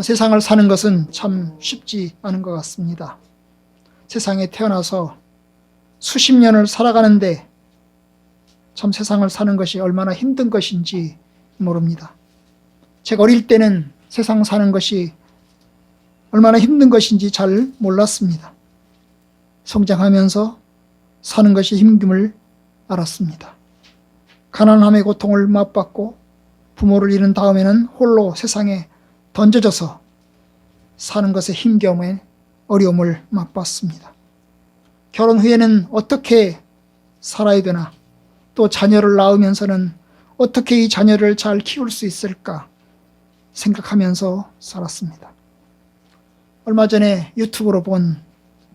세상을 사는 것은 참 쉽지 않은 것 같습니다. 세상에 태어나서 수십 년을 살아가는데 참 세상을 사는 것이 얼마나 힘든 것인지 모릅니다. 제가 어릴 때는 세상 사는 것이 얼마나 힘든 것인지 잘 몰랐습니다. 성장하면서 사는 것이 힘듦을 알았습니다. 가난함의 고통을 맛봤고 부모를 잃은 다음에는 홀로 세상에 던져져서 사는 것의 힘겨움에 어려움을 맛봤습니다. 결혼 후에는 어떻게 살아야 되나 또 자녀를 낳으면서는 어떻게 이 자녀를 잘 키울 수 있을까 생각하면서 살았습니다. 얼마 전에 유튜브로 본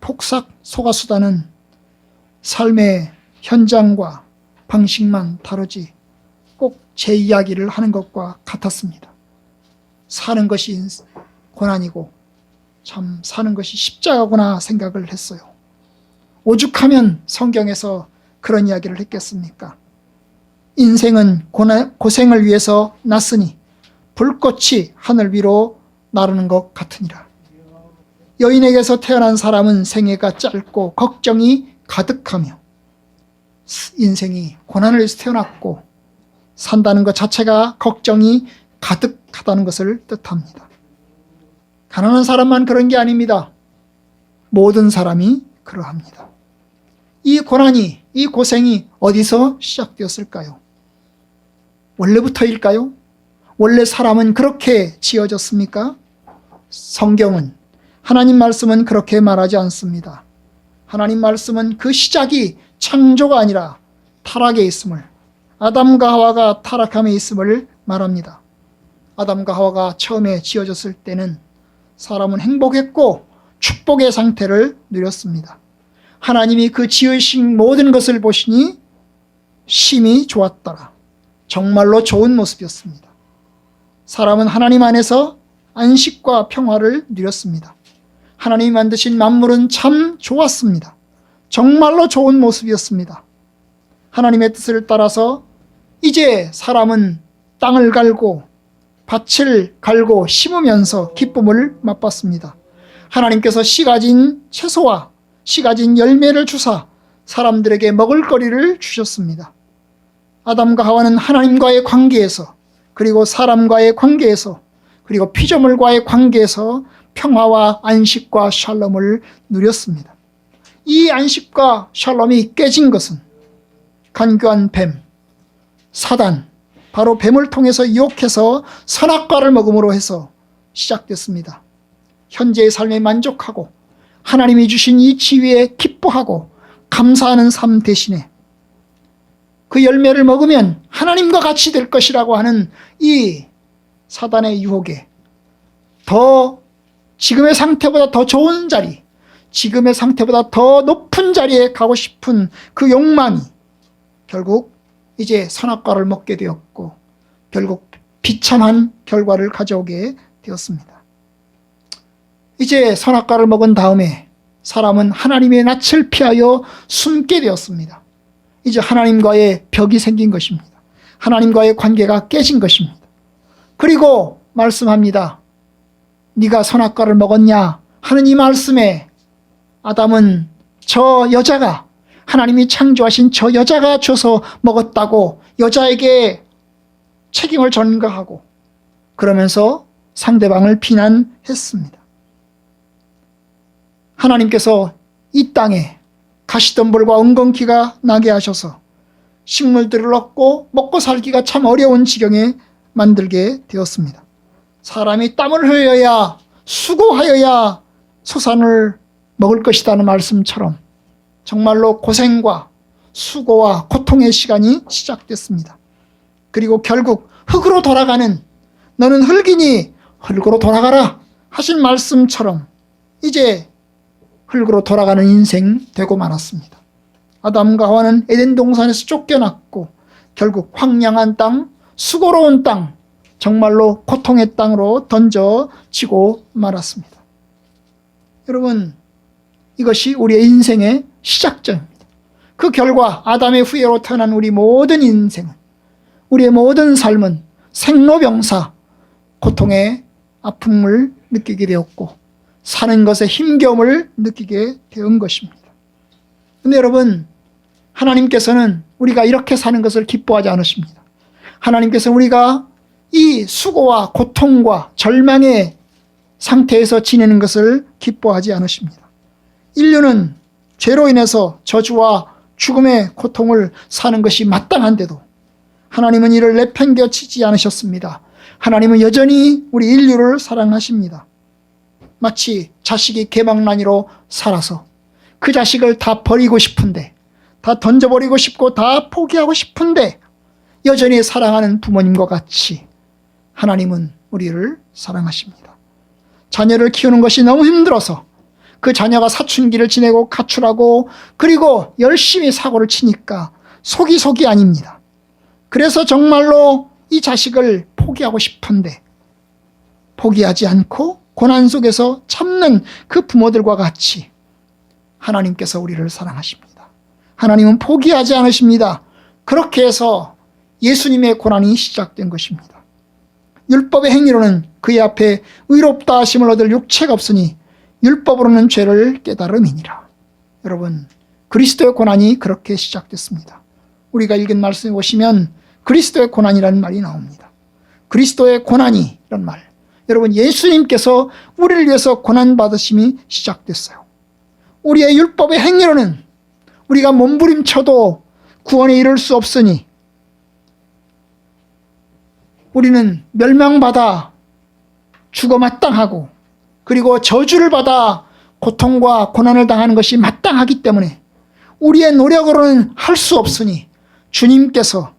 폭삭 소가수다는 삶의 현장과 방식만 다루지 꼭 제 이야기를 하는 것과 같았습니다. 사는 것이 고난이고 참 사는 것이 십자가구나 생각을 했어요. 오죽하면 성경에서 그런 이야기를 했겠습니까? 인생은 고나, 고생을 위해서 났으니 불꽃이 하늘 위로 나르는 것 같으니라. 여인에게서 태어난 사람은 생애가 짧고 걱정이 가득하며 인생이 고난을 태어났고 산다는 것 자체가 걱정이 가득하다는 것을 뜻합니다. 가난한 사람만 그런 게 아닙니다. 모든 사람이 그러합니다. 이 고난이, 이 고생이 어디서 시작되었을까요? 원래부터일까요? 원래 사람은 그렇게 지어졌습니까? 성경은, 하나님 말씀은 그렇게 말하지 않습니다. 하나님 말씀은 그 시작이 창조가 아니라 타락에 있음을 아담과 하와가 타락함에 있음을 말합니다. 아담과 하와가 처음에 지어졌을 때는 사람은 행복했고 축복의 상태를 누렸습니다. 하나님이 그 지으신 모든 것을 보시니 심히 좋았더라. 정말로 좋은 모습이었습니다. 사람은 하나님 안에서 안식과 평화를 누렸습니다. 하나님이 만드신 만물은 참 좋았습니다. 정말로 좋은 모습이었습니다. 하나님의 뜻을 따라서 이제 사람은 땅을 갈고 밭을 갈고 심으면서 기쁨을 맛봤습니다. 하나님께서 씨 가진 채소와 씨 가진 열매를 주사 사람들에게 먹을 거리를 주셨습니다. 아담과 하와는 하나님과의 관계에서 그리고 사람과의 관계에서 그리고 피조물과의 관계에서 평화와 안식과 샬롬을 누렸습니다. 이 안식과 샬롬이 깨진 것은 간교한 뱀, 사단, 바로 뱀을 통해서 유혹해서 선악과를 먹음으로 해서 시작됐습니다. 현재의 삶에 만족하고 하나님이 주신 이 지위에 기뻐하고 감사하는 삶 대신에 그 열매를 먹으면 하나님과 같이 될 것이라고 하는 이 사단의 유혹에 더 지금의 상태보다 더 좋은 자리, 지금의 상태보다 더 높은 자리에 가고 싶은 그 욕망이 결국 이제 선악과를 먹게 되었고 결국 비참한 결과를 가져오게 되었습니다. 이제 선악과를 먹은 다음에 사람은 하나님의 낯을 피하여 숨게 되었습니다. 이제 하나님과의 벽이 생긴 것입니다. 하나님과의 관계가 깨진 것입니다. 그리고 말씀합니다. 네가 선악과를 먹었냐 하는 이 말씀에 아담은 저 여자가 하나님이 창조하신 저 여자가 줘서 먹었다고 여자에게 책임을 전가하고 그러면서 상대방을 비난했습니다. 하나님께서 이 땅에 가시덤불과 엉겅퀴가 나게 하셔서 식물들을 얻고 먹고 살기가 참 어려운 지경에 만들게 되었습니다. 사람이 땀을 흘려야 수고하여야 소산을 먹을 것이라는 말씀처럼 정말로 고생과 수고와 고통의 시간이 시작됐습니다. 그리고 결국 흙으로 돌아가는 너는 흙이니 흙으로 돌아가라 하신 말씀처럼 이제 흙으로 돌아가는 인생 되고 말았습니다. 아담과 하와는 에덴 동산에서 쫓겨났고 결국 황량한 땅, 수고로운 땅, 정말로 고통의 땅으로 던져지고 말았습니다. 여러분, 이것이 우리의 인생의 시작점입니다. 그 결과 아담의 후예로 태어난 우리 모든 인생은 우리의 모든 삶은 생로병사 고통의 아픔을 느끼게 되었고 사는 것에 힘겨움을 느끼게 된 것입니다. 근데 여러분 하나님께서는 우리가 이렇게 사는 것을 기뻐하지 않으십니다. 하나님께서 우리가 이 수고와 고통과 절망의 상태에서 지내는 것을 기뻐하지 않으십니다. 인류는 죄로 인해서 저주와 죽음의 고통을 사는 것이 마땅한데도 하나님은 이를 내팽겨치지 않으셨습니다. 하나님은 여전히 우리 인류를 사랑하십니다. 마치 자식이 개망난이로 살아서 그 자식을 다 버리고 싶은데 다 던져버리고 싶고 다 포기하고 싶은데 여전히 사랑하는 부모님과 같이 하나님은 우리를 사랑하십니다. 자녀를 키우는 것이 너무 힘들어서 그 자녀가 사춘기를 지내고 가출하고 그리고 열심히 사고를 치니까 속이 속이 아닙니다. 그래서 정말로 이 자식을 포기하고 싶은데 포기하지 않고 고난 속에서 참는 그 부모들과 같이 하나님께서 우리를 사랑하십니다. 하나님은 포기하지 않으십니다. 그렇게 해서 예수님의 고난이 시작된 것입니다. 율법의 행위로는 그의 앞에 의롭다 하심을 얻을 육체가 없으니 율법으로는 죄를 깨달음이니라. 여러분, 그리스도의 고난이 그렇게 시작됐습니다. 우리가 읽은 말씀에 보시면 그리스도의 고난이라는 말이 나옵니다. 그리스도의 고난이란 말. 여러분, 예수님께서 우리를 위해서 고난받으심이 시작됐어요. 우리의 율법의 행위로는 우리가 몸부림쳐도 구원에 이를 수 없으니 우리는 멸망받아 죽어 마땅하고 그리고 저주를 받아 고통과 고난을 당하는 것이 마땅하기 때문에 우리의 노력으로는 할 수 없으니 주님께서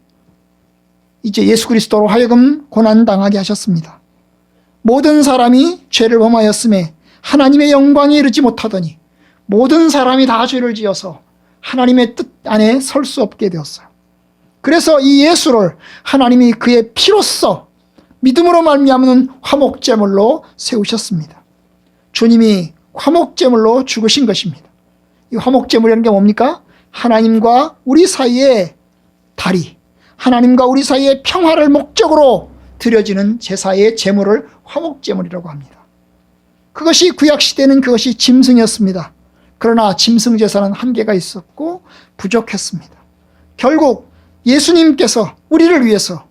이제 예수 그리스도로 하여금 고난 당하게 하셨습니다. 모든 사람이 죄를 범하였음에 하나님의 영광에 이르지 못하더니 모든 사람이 다 죄를 지어서 하나님의 뜻 안에 설 수 없게 되었어요. 그래서 이 예수를 하나님이 그의 피로써 믿음으로 말미암는 화목제물로 세우셨습니다. 주님이 화목제물로 죽으신 것입니다. 이 화목제물이라는 게 뭡니까? 하나님과 우리 사이의 다리, 하나님과 우리 사이의 평화를 목적으로 드려지는 제사의 제물을 화목제물이라고 합니다. 그것이 구약시대는 그것이 짐승이었습니다. 그러나 짐승 제사는 한계가 있었고 부족했습니다. 결국 예수님께서 우리를 위해서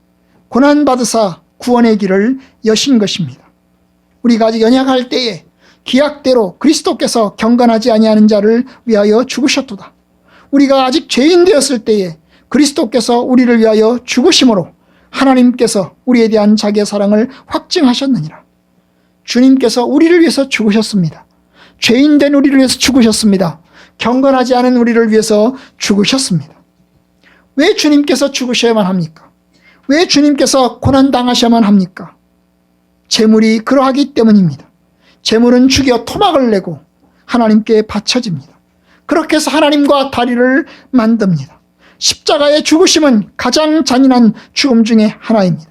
고난받으사 구원의 길을 여신 것입니다. 우리가 아직 연약할 때에 기약대로 그리스도께서 경건하지 아니하는 자를 위하여 죽으셨도다. 우리가 아직 죄인 되었을 때에 그리스도께서 우리를 위하여 죽으심으로 하나님께서 우리에 대한 자기의 사랑을 확증하셨느니라. 주님께서 우리를 위해서 죽으셨습니다. 죄인 된 우리를 위해서 죽으셨습니다. 경건하지 않은 우리를 위해서 죽으셨습니다. 왜 주님께서 죽으셔야만 합니까? 왜 주님께서 고난당하셔야만 합니까? 재물이 그러하기 때문입니다. 재물은 죽여 토막을 내고 하나님께 바쳐집니다. 그렇게 해서 하나님과 다리를 만듭니다. 십자가의 죽으심은 가장 잔인한 죽음 중에 하나입니다.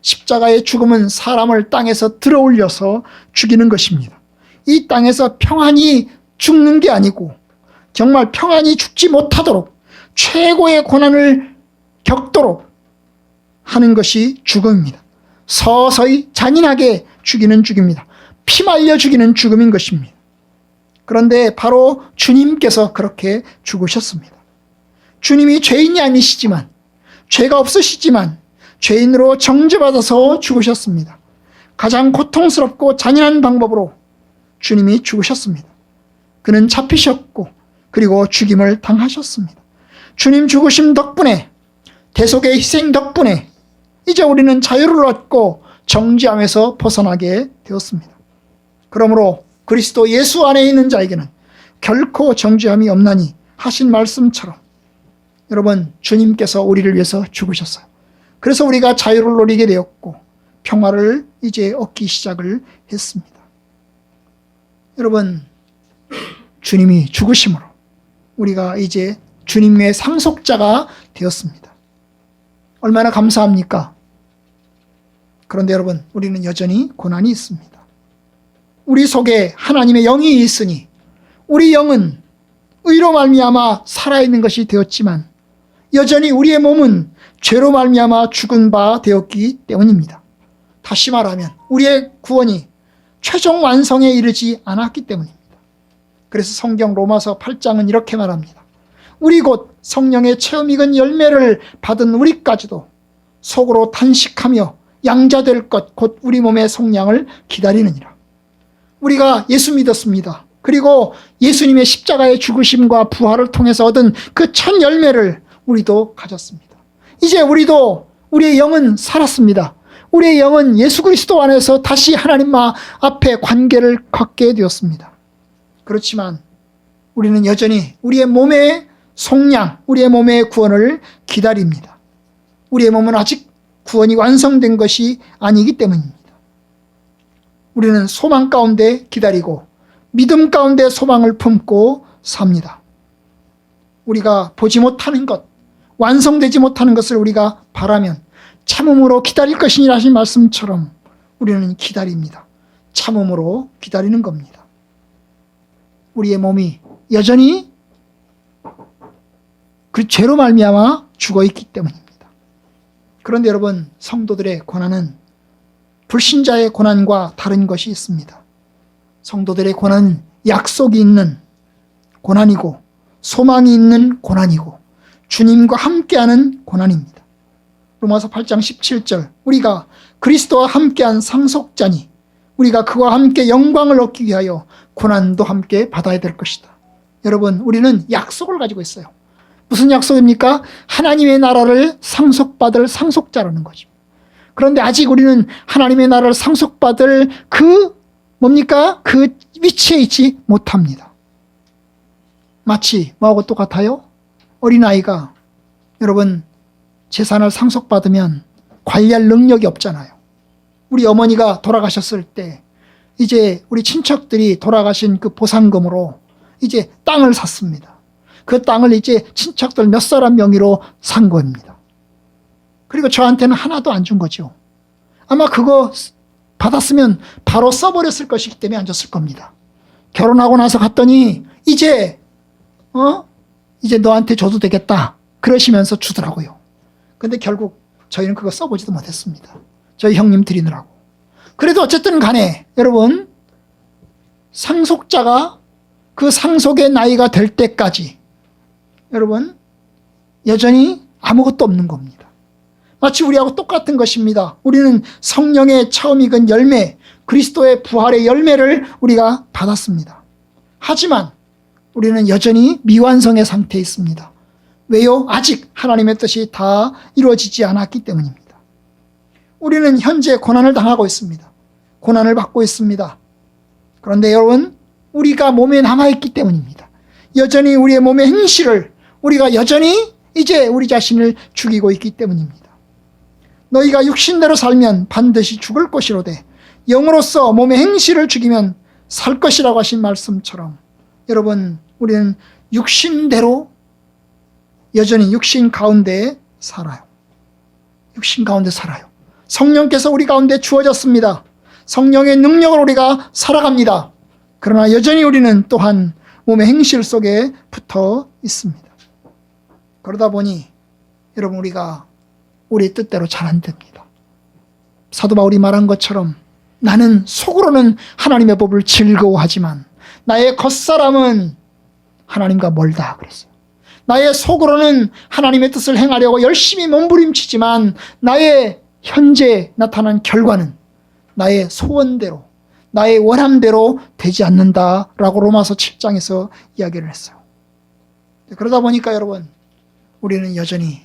십자가의 죽음은 사람을 땅에서 들어 올려서 죽이는 것입니다. 이 땅에서 평안히 죽는 게 아니고 정말 평안히 죽지 못하도록 최고의 고난을 겪도록 하는 것이 죽음입니다. 서서히 잔인하게 죽이는 죽입니다. 피 말려 죽이는 죽음인 것입니다. 그런데 바로 주님께서 그렇게 죽으셨습니다. 주님이 죄인이 아니시지만 죄가 없으시지만 죄인으로 정죄받아서 죽으셨습니다. 가장 고통스럽고 잔인한 방법으로 주님이 죽으셨습니다. 그는 잡히셨고 그리고 죽임을 당하셨습니다. 주님 죽으심 덕분에 대속의 희생 덕분에 이제 우리는 자유를 얻고 정지함에서 벗어나게 되었습니다. 그러므로 그리스도 예수 안에 있는 자에게는 결코 정죄함이 없나니 하신 말씀처럼 여러분 주님께서 우리를 위해서 죽으셨어요. 그래서 우리가 자유를 누리게 되었고 평화를 이제 얻기 시작을 했습니다. 여러분 주님이 죽으심으로 우리가 이제 주님의 상속자가 되었습니다. 얼마나 감사합니까? 그런데 여러분, 우리는 여전히 고난이 있습니다. 우리 속에 하나님의 영이 있으니 우리 영은 의로 말미암아 살아있는 것이 되었지만 여전히 우리의 몸은 죄로 말미암아 죽은 바 되었기 때문입니다. 다시 말하면 우리의 구원이 최종 완성에 이르지 않았기 때문입니다. 그래서 성경 로마서 8장은 이렇게 말합니다. 우리 곧 성령의 체험 익은 열매를 받은 우리까지도 속으로 탄식하며 양자될 것 곧 우리 몸의 성량을 기다리느니라. 우리가 예수 믿었습니다. 그리고 예수님의 십자가의 죽으심과 부활을 통해서 얻은 그 첫 열매를 우리도 가졌습니다. 이제 우리도 우리의 영은 살았습니다. 우리의 영은 예수 그리스도 안에서 다시 하나님 앞에 관계를 갖게 되었습니다. 그렇지만 우리는 여전히 우리의 몸의 속량, 우리의 몸의 구원을 기다립니다. 우리의 몸은 아직 구원이 완성된 것이 아니기 때문입니다. 우리는 소망 가운데 기다리고 믿음 가운데 소망을 품고 삽니다. 우리가 보지 못하는 것, 완성되지 못하는 것을 우리가 바라면 참음으로 기다릴 것이니라 하신 말씀처럼 우리는 기다립니다. 참음으로 기다리는 겁니다. 우리의 몸이 여전히 그 죄로 말미암아 죽어 있기 때문입니다. 그런데 여러분 성도들의 고난은 불신자의 고난과 다른 것이 있습니다. 성도들의 고난은 약속이 있는 고난이고 소망이 있는 고난이고 주님과 함께하는 고난입니다. 로마서 8장 17절 우리가 그리스도와 함께한 상속자니 우리가 그와 함께 영광을 얻기 위하여 고난도 함께 받아야 될 것이다. 여러분 우리는 약속을 가지고 있어요. 무슨 약속입니까? 하나님의 나라를 상속받을 상속자라는 거죠. 그런데 아직 우리는 하나님의 나라를 상속받을 그 뭡니까? 그 위치에 있지 못합니다. 마치 뭐하고 똑같아요? 어린아이가 여러분 재산을 상속받으면 관리할 능력이 없잖아요. 우리 어머니가 돌아가셨을 때 이제 우리 친척들이 돌아가신 그 보상금으로 이제 땅을 샀습니다. 그 땅을 이제 친척들 몇 사람 명의로 산 겁니다. 그리고 저한테는 하나도 안 준 거죠. 아마 그거 받았으면 바로 써버렸을 것이기 때문에 안 줬을 겁니다. 결혼하고 나서 갔더니 이제 어 이제 너한테 줘도 되겠다 그러시면서 주더라고요. 근데 결국 저희는 그거 써보지도 못했습니다. 저희 형님 드리느라고. 그래도 어쨌든 간에 여러분 상속자가 그 상속의 나이가 될 때까지 여러분 여전히 아무것도 없는 겁니다. 마치 우리하고 똑같은 것입니다. 우리는 성령의 처음 익은 열매, 그리스도의 부활의 열매를 우리가 받았습니다. 하지만 우리는 여전히 미완성의 상태에 있습니다. 왜요? 아직 하나님의 뜻이 다 이루어지지 않았기 때문입니다. 우리는 현재 고난을 당하고 있습니다. 고난을 받고 있습니다. 그런데 여러분, 우리가 몸에 남아있기 때문입니다. 여전히 우리의 몸의 행실을 우리가 여전히 이제 우리 자신을 죽이고 있기 때문입니다. 너희가 육신대로 살면 반드시 죽을 것이로되 영으로서 몸의 행실을 죽이면 살 것이라고 하신 말씀처럼 여러분 우리는 육신대로 여전히 육신 가운데 살아요. 육신 가운데 살아요. 성령께서 우리 가운데 주어졌습니다. 성령의 능력을 우리가 살아갑니다. 그러나 여전히 우리는 또한 몸의 행실 속에 붙어 있습니다. 그러다 보니 여러분 우리가 우리 뜻대로 잘 안 됩니다. 사도 바울이 말한 것처럼 나는 속으로는 하나님의 법을 즐거워하지만 나의 겉사람은 하나님과 멀다 그랬어요. 나의 속으로는 하나님의 뜻을 행하려고 열심히 몸부림치지만 나의 현재 나타난 결과는 나의 소원대로 나의 원함대로 되지 않는다라고 로마서 7장에서 이야기를 했어요. 그러다 보니까 여러분 우리는 여전히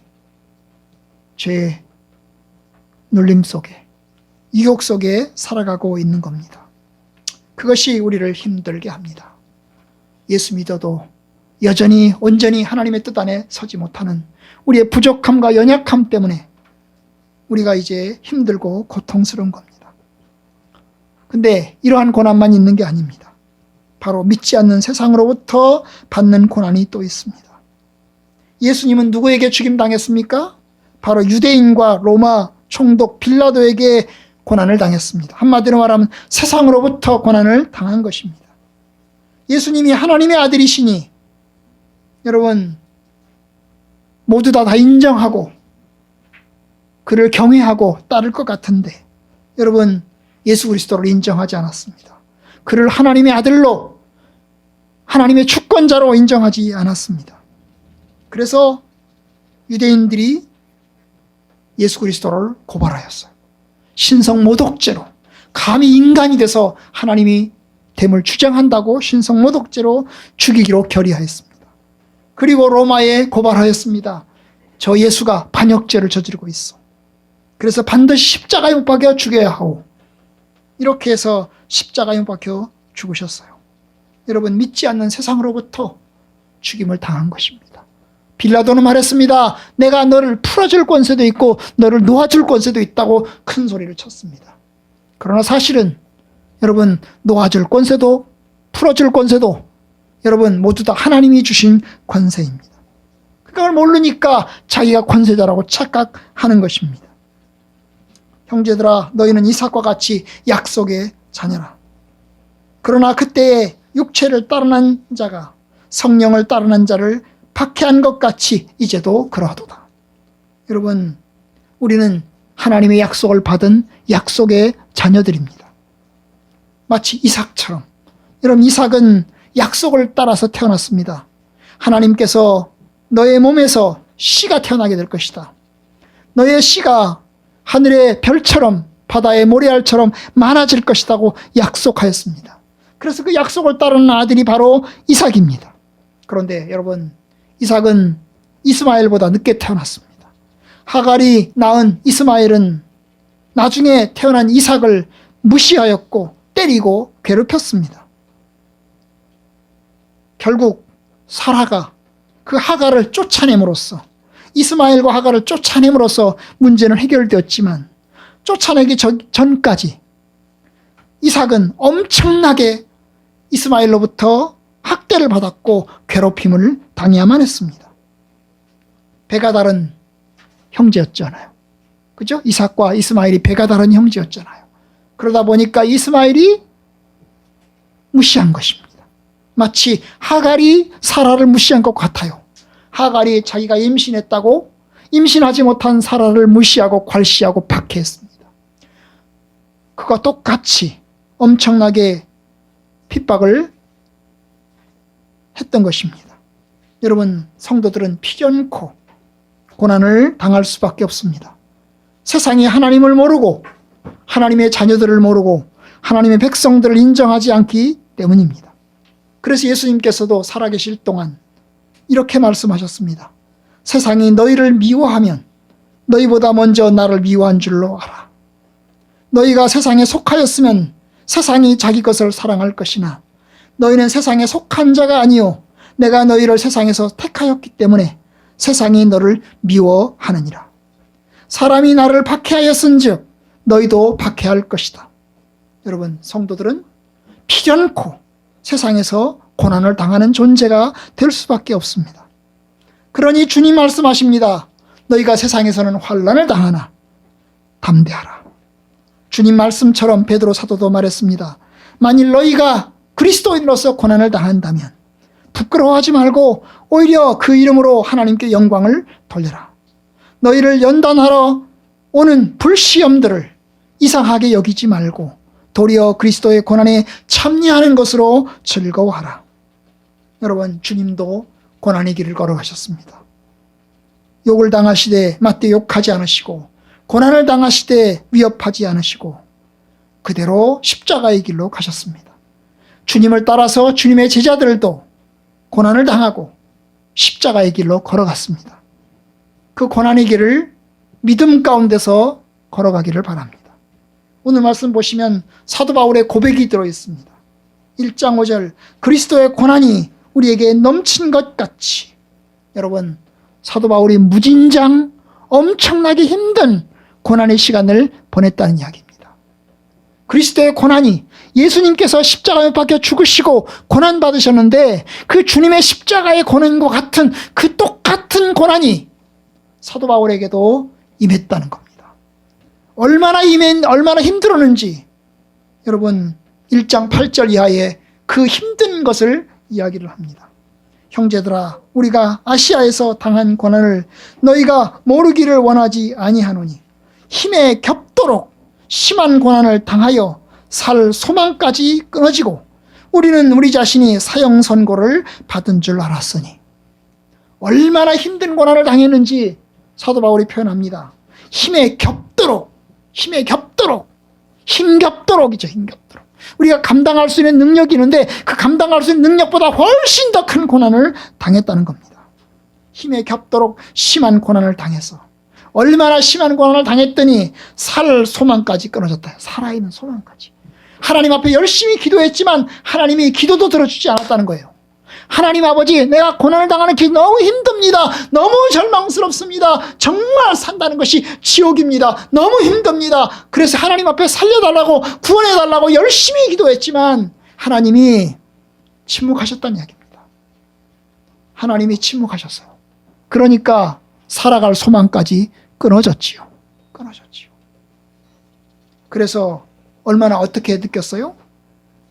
죄 눌림 속에 유혹 속에 살아가고 있는 겁니다. 그것이 우리를 힘들게 합니다. 예수 믿어도 여전히 온전히 하나님의 뜻 안에 서지 못하는 우리의 부족함과 연약함 때문에 우리가 이제 힘들고 고통스러운 겁니다. 근데 이러한 고난만 있는 게 아닙니다. 바로 믿지 않는 세상으로부터 받는 고난이 또 있습니다. 예수님은 누구에게 죽임당했습니까? 바로 유대인과 로마 총독 빌라도에게 고난을 당했습니다. 한마디로 말하면 세상으로부터 고난을 당한 것입니다. 예수님이 하나님의 아들이시니 여러분 모두 다, 다 인정하고 그를 경외하고 따를 것 같은데 여러분 예수 그리스도를 인정하지 않았습니다. 그를 하나님의 아들로 하나님의 주권자로 인정하지 않았습니다. 그래서 유대인들이 예수 그리스도를 고발하였어요. 신성 모독죄로 감히 인간이 돼서 하나님이 됨을 주장한다고 신성 모독죄로 죽이기로 결의하였습니다. 그리고 로마에 고발하였습니다. 저 예수가 반역죄를 저지르고 있어. 그래서 반드시 십자가에 못 박여 죽여야 하고 이렇게 해서 십자가에 못 박혀 죽으셨어요. 여러분 믿지 않는 세상으로부터 죽임을 당한 것입니다. 빌라도는 말했습니다. 내가 너를 풀어줄 권세도 있고 너를 놓아줄 권세도 있다고 큰 소리를 쳤습니다. 그러나 사실은 여러분 놓아줄 권세도 풀어줄 권세도 여러분 모두 다 하나님이 주신 권세입니다. 그걸 모르니까 자기가 권세자라고 착각하는 것입니다. 형제들아 너희는 이삭과 같이 약속의 자녀라. 그러나 그때에 육체를 따르는 자가 성령을 따르는 자를 박해한 것 같이 이제도 그러하도다. 여러분 우리는 하나님의 약속을 받은 약속의 자녀들입니다. 마치 이삭처럼 여러분 이삭은 약속을 따라서 태어났습니다. 하나님께서 너의 몸에서 씨가 태어나게 될 것이다. 너의 씨가 하늘의 별처럼 바다의 모래알처럼 많아질 것이라고 약속하였습니다. 그래서 그 약속을 따르는 아들이 바로 이삭입니다. 그런데 여러분 이삭은 이스마엘보다 늦게 태어났습니다. 하갈이 낳은 이스마엘은 나중에 태어난 이삭을 무시하였고 때리고 괴롭혔습니다. 결국 사라가 그 하갈을 쫓아냄으로써 이스마엘과 하갈을 쫓아냄으로써 문제는 해결되었지만 쫓아내기 전까지 이삭은 엄청나게 이스마엘로부터 학대를 받았고 괴롭힘을 당해야만 했습니다. 배가 다른 형제였잖아요. 그죠? 이삭과 이스마엘이 배가 다른 형제였잖아요. 그러다 보니까 이스마엘이 무시한 것입니다. 마치 하갈이 사라를 무시한 것 같아요. 하갈이 자기가 임신했다고 임신하지 못한 사라를 무시하고 괄시하고 박해했습니다. 그와 똑같이 엄청나게 핍박을 했던 것입니다. 여러분, 성도들은 피견코 고난을 당할 수밖에 없습니다. 세상이 하나님을 모르고 하나님의 자녀들을 모르고 하나님의 백성들을 인정하지 않기 때문입니다. 그래서 예수님께서도 살아계실 동안 이렇게 말씀하셨습니다. 세상이 너희를 미워하면 너희보다 먼저 나를 미워한 줄로 알아. 너희가 세상에 속하였으면 세상이 자기 것을 사랑할 것이나 너희는 세상에 속한 자가 아니요 내가 너희를 세상에서 택하였기 때문에 세상이 너를 미워하느니라. 사람이 나를 박해하였은즉 너희도 박해할 것이다. 여러분 성도들은 필연코 세상에서 고난을 당하는 존재가 될 수밖에 없습니다. 그러니 주님 말씀하십니다. 너희가 세상에서는 환란을 당하나 담대하라. 주님 말씀처럼 베드로 사도도 말했습니다. 만일 너희가 그리스도인으로서 고난을 당한다면 부끄러워하지 말고 오히려 그 이름으로 하나님께 영광을 돌려라. 너희를 연단하러 오는 불시험들을 이상하게 여기지 말고 도리어 그리스도의 고난에 참여하는 것으로 즐거워하라. 여러분, 주님도 고난의 길을 걸어가셨습니다. 욕을 당하시되 맞대 욕하지 않으시고 고난을 당하시되 위협하지 않으시고 그대로 십자가의 길로 가셨습니다. 주님을 따라서 주님의 제자들도 고난을 당하고 십자가의 길로 걸어갔습니다. 그 고난의 길을 믿음 가운데서 걸어가기를 바랍니다. 오늘 말씀 보시면 사도 바울의 고백이 들어 있습니다. 1장 5절 그리스도의 고난이 우리에게 넘친 것 같이 여러분 사도 바울이 무진장 엄청나게 힘든 고난의 시간을 보냈다는 이야기입니다. 그리스도의 고난이 예수님께서 십자가에 박혀 죽으시고 고난 받으셨는데 그 주님의 십자가의 고난과 같은 그 똑같은 고난이 사도 바울에게도 임했다는 겁니다. 얼마나 임했, 얼마나 힘들었는지 여러분 1장 8절 이하에 그 힘든 것을 이야기를 합니다. 형제들아 우리가 아시아에서 당한 고난을 너희가 모르기를 원하지 아니하노니 힘에 겹도록 심한 고난을 당하여 살 소망까지 끊어지고 우리는 우리 자신이 사형 선고를 받은 줄 알았으니 얼마나 힘든 고난을 당했는지 사도 바울이 표현합니다. 힘에 겹도록 힘에 겹도록 힘겹도록이죠 힘겹도록 우리가 감당할 수 있는 능력이 있는데 그 감당할 수 있는 능력보다 훨씬 더 큰 고난을 당했다는 겁니다. 힘에 겹도록 심한 고난을 당해서 얼마나 심한 고난을 당했더니 살 소망까지 끊어졌다. 살아있는 소망까지. 하나님 앞에 열심히 기도했지만 하나님이 기도도 들어주지 않았다는 거예요. 하나님 아버지, 내가 고난을 당하는 게 너무 힘듭니다. 너무 절망스럽습니다. 정말 산다는 것이 지옥입니다. 너무 힘듭니다. 그래서 하나님 앞에 살려달라고, 구원해달라고 열심히 기도했지만 하나님이 침묵하셨다는 이야기입니다. 하나님이 침묵하셨어요. 그러니까 살아갈 소망까지 끊어졌지요. 끊어졌지요. 그래서 얼마나 어떻게 느꼈어요?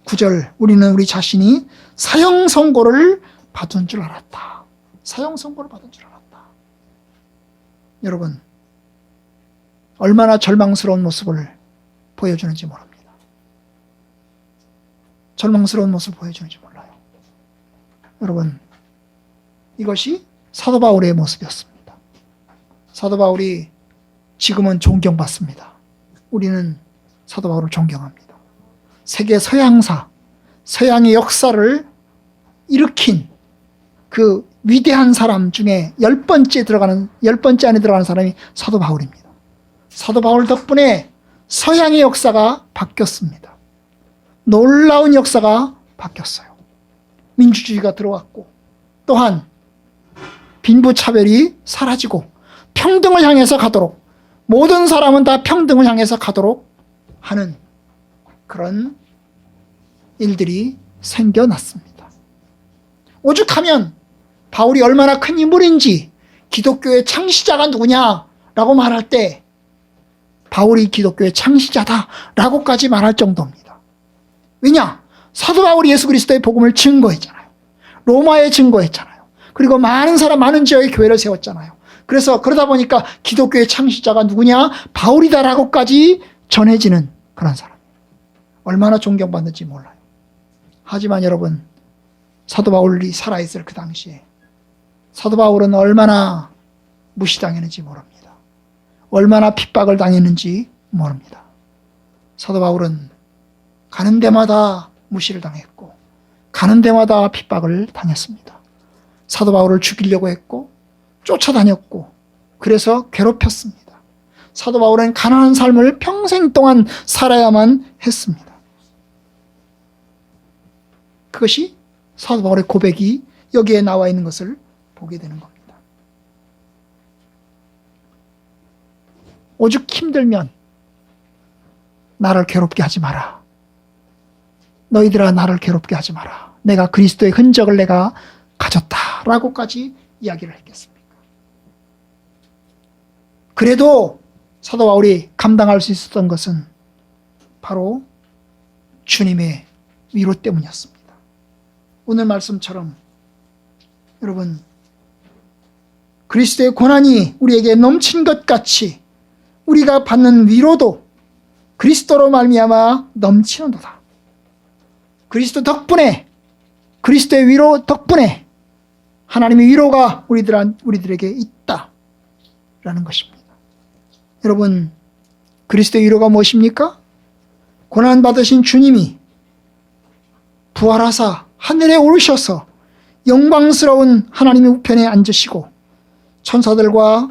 9절 우리는 우리 자신이 사형 선고를 받은 줄 알았다. 사형 선고를 받은 줄 알았다. 여러분 얼마나 절망스러운 모습을 보여주는지 모릅니다. 절망스러운 모습을 보여주는지 몰라요. 여러분 이것이 사도 바울의 모습이었습니다. 사도 바울이 지금은 존경받습니다. 우리는 사도 바울을 존경합니다. 세계 서양사, 서양의 역사를 일으킨 그 위대한 사람 중에 열 번째 들어가는, 열 번째 안에 들어가는 사람이 사도 바울입니다. 사도 바울 덕분에 서양의 역사가 바뀌었습니다. 놀라운 역사가 바뀌었어요. 민주주의가 들어왔고, 또한 빈부차별이 사라지고, 평등을 향해서 가도록, 모든 사람은 다 평등을 향해서 가도록 하는 그런 일들이 생겨났습니다. 오죽하면 바울이 얼마나 큰 인물인지 기독교의 창시자가 누구냐라고 말할 때 바울이 기독교의 창시자다라고까지 말할 정도입니다. 왜냐? 사도 바울이 예수 그리스도의 복음을 증거했잖아요. 로마에 증거했잖아요. 그리고 많은 사람 많은 지역에 교회를 세웠잖아요. 그래서 그러다 보니까 기독교의 창시자가 누구냐? 바울이다라고까지 전해지는 그런 사람. 얼마나 존경받는지 몰라요. 하지만 여러분, 사도 바울이 살아있을 그 당시에 사도 바울은 얼마나 무시당했는지 모릅니다. 얼마나 핍박을 당했는지 모릅니다. 사도 바울은 가는 데마다 무시를 당했고, 가는 데마다 핍박을 당했습니다. 사도 바울을 죽이려고 했고, 쫓아다녔고, 그래서 괴롭혔습니다. 사도 바울은 가난한 삶을 평생 동안 살아야만 했습니다. 그것이 사도 바울의 고백이 여기에 나와 있는 것을 보게 되는 겁니다. 오죽 힘들면 나를 괴롭게 하지 마라. 너희들아 나를 괴롭게 하지 마라. 내가 그리스도의 흔적을 내가 가졌다라고까지 이야기를 했겠습니까? 그래도 사도 바울이 감당할 수 있었던 것은 바로 주님의 위로 때문이었습니다. 오늘 말씀처럼 여러분 그리스도의 고난이 우리에게 넘친 것 같이 우리가 받는 위로도 그리스도로 말미암아 넘치는도다. 그리스도 덕분에 그리스도의 위로 덕분에 하나님의 위로가 우리들 우리들에게 있다라는 것입니다. 여러분 그리스도의 위로가 무엇입니까? 고난 받으신 주님이 부활하사 하늘에 오르셔서 영광스러운 하나님의 우편에 앉으시고 천사들과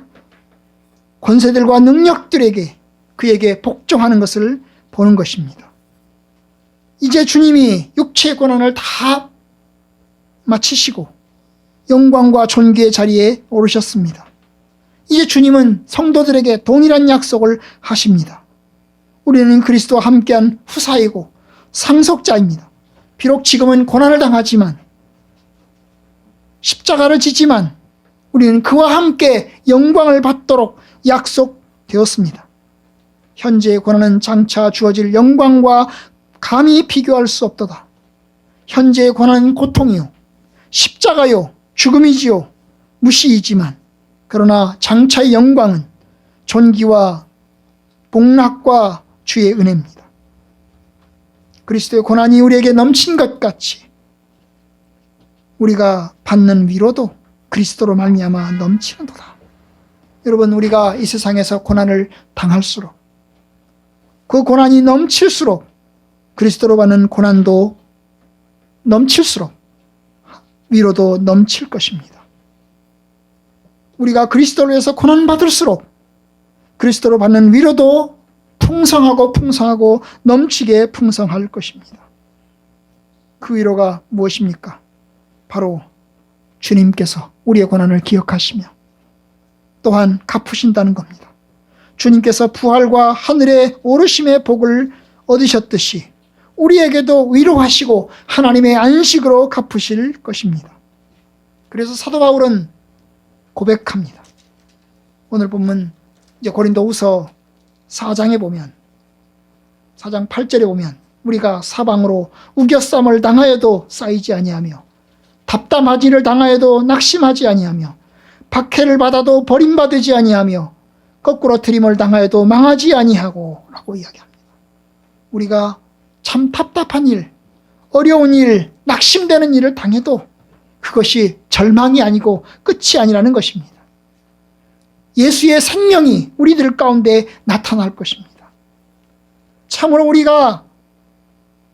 권세들과 능력들에게 그에게 복종하는 것을 보는 것입니다. 이제 주님이 육체의 고난을 다 마치시고 영광과 존귀의 자리에 오르셨습니다. 이제 주님은 성도들에게 동일한 약속을 하십니다. 우리는 그리스도와 함께한 후사이고 상속자입니다. 비록 지금은 고난을 당하지만 십자가를 지지만 우리는 그와 함께 영광을 받도록 약속되었습니다. 현재의 고난은 장차 주어질 영광과 감히 비교할 수 없도다. 현재의 고난은 고통이요. 십자가요. 죽음이지요. 무시이지만 그러나 장차의 영광은 존귀와 복락과 주의 은혜입니다. 그리스도의 고난이 우리에게 넘친 것 같이 우리가 받는 위로도 그리스도로 말미암아 넘치는도다. 여러분 우리가 이 세상에서 고난을 당할수록 그 고난이 넘칠수록 그리스도로 받는 고난도 넘칠수록 위로도 넘칠 것입니다. 우리가 그리스도로 해서 고난받을수록 그리스도로 받는 위로도 풍성하고 풍성하고 넘치게 풍성할 것입니다. 그 위로가 무엇입니까? 바로 주님께서 우리의 고난을 기억하시며 또한 갚으신다는 겁니다. 주님께서 부활과 하늘의 오르심의 복을 얻으셨듯이 우리에게도 위로하시고 하나님의 안식으로 갚으실 것입니다. 그래서 사도 바울은 고백합니다. 오늘 본문 이제 고린도후서 4장에 보면 4장 8절에 보면 우리가 사방으로 우겨쌈을 당하여도 쌓이지 아니하며 답답하지를 당하여도 낙심하지 아니하며 박해를 받아도 버림받지 아니하며 거꾸로 트림을 당하여도 망하지 아니하고 라고 이야기합니다. 우리가 참 답답한 일, 어려운 일, 낙심되는 일을 당해도 그것이 절망이 아니고 끝이 아니라는 것입니다. 예수의 생명이 우리들 가운데 나타날 것입니다. 참으로 우리가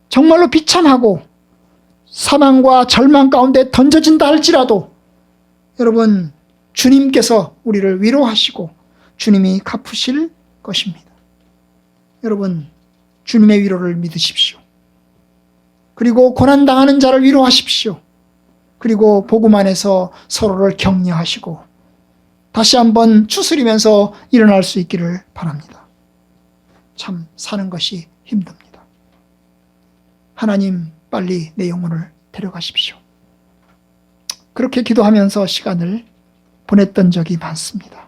정말로 비참하고 사망과 절망 가운데 던져진다 할지라도 여러분 주님께서 우리를 위로하시고 주님이 갚으실 것입니다. 여러분 주님의 위로를 믿으십시오. 그리고 고난당하는 자를 위로하십시오. 그리고 복음 안에서 서로를 격려하시고 다시 한번 추스리면서 일어날 수 있기를 바랍니다. 참 사는 것이 힘듭니다. 하나님 빨리 내 영혼을 데려가십시오. 그렇게 기도하면서 시간을 보냈던 적이 많습니다.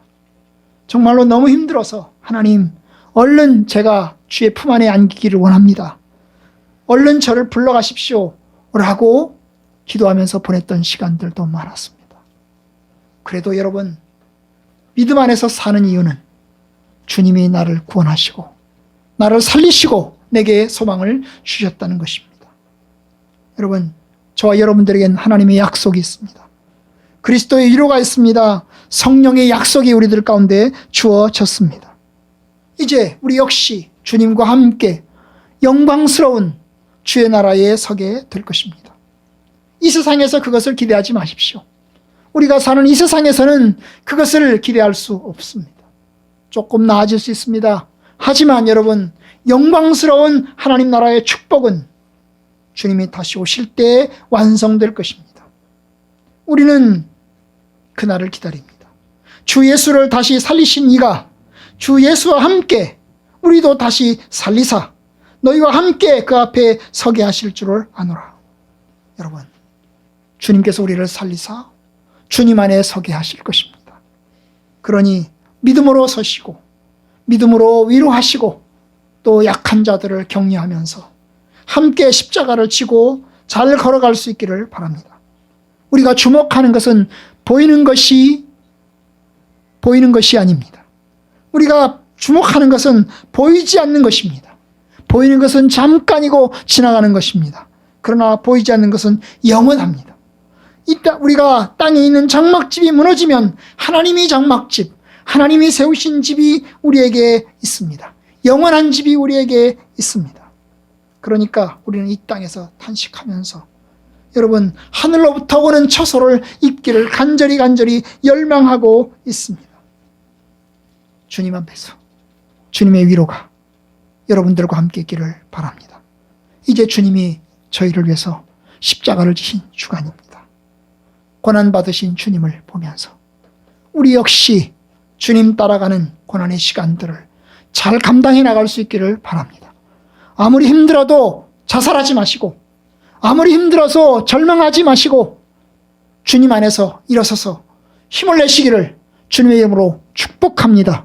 정말로 너무 힘들어서 하나님 얼른 제가 주의 품 안에 안기기를 원합니다. 얼른 저를 불러가십시오. 라고 기도하면서 보냈던 시간들도 많았습니다. 그래도 여러분, 믿음 안에서 사는 이유는 주님이 나를 구원하시고, 나를 살리시고, 내게 소망을 주셨다는 것입니다. 여러분, 저와 여러분들에겐 하나님의 약속이 있습니다. 그리스도의 위로가 있습니다. 성령의 약속이 우리들 가운데 주어졌습니다. 이제 우리 역시 주님과 함께 영광스러운 주의 나라에 서게 될 것입니다. 이 세상에서 그것을 기대하지 마십시오. 우리가 사는 이 세상에서는 그것을 기대할 수 없습니다. 조금 나아질 수 있습니다. 하지만 여러분, 영광스러운 하나님 나라의 축복은 주님이 다시 오실 때 완성될 것입니다. 우리는 그날을 기다립니다. 주 예수를 다시 살리신 이가 주 예수와 함께 우리도 다시 살리사 너희와 함께 그 앞에 서게 하실 줄을 아노라. 여러분, 주님께서 우리를 살리사 주님 안에 서게 하실 것입니다. 그러니 믿음으로 서시고 믿음으로 위로하시고 또 약한 자들을 격려하면서 함께 십자가를 지고 잘 걸어갈 수 있기를 바랍니다. 우리가 주목하는 것은 보이는 것이 보이는 것이 아닙니다. 우리가 주목하는 것은 보이지 않는 것입니다. 보이는 것은 잠깐이고 지나가는 것입니다. 그러나 보이지 않는 것은 영원합니다. 이따 우리가 땅에 있는 장막집이 무너지면 하나님이 장막집, 하나님이 세우신 집이 우리에게 있습니다. 영원한 집이 우리에게 있습니다. 그러니까 우리는 이 땅에서 탄식하면서 여러분 하늘로부터 오는 처소를 입기를 간절히 간절히 열망하고 있습니다. 주님 앞에서 주님의 위로가 여러분들과 함께 있기를 바랍니다. 이제 주님이 저희를 위해서 십자가를 지신 주간입니다. 고난 받으신 주님을 보면서 우리 역시 주님 따라가는 고난의 시간들을 잘 감당해 나갈 수 있기를 바랍니다. 아무리 힘들어도 자살하지 마시고 아무리 힘들어서 절망하지 마시고 주님 안에서 일어서서 힘을 내시기를 주님의 이름으로 축복합니다.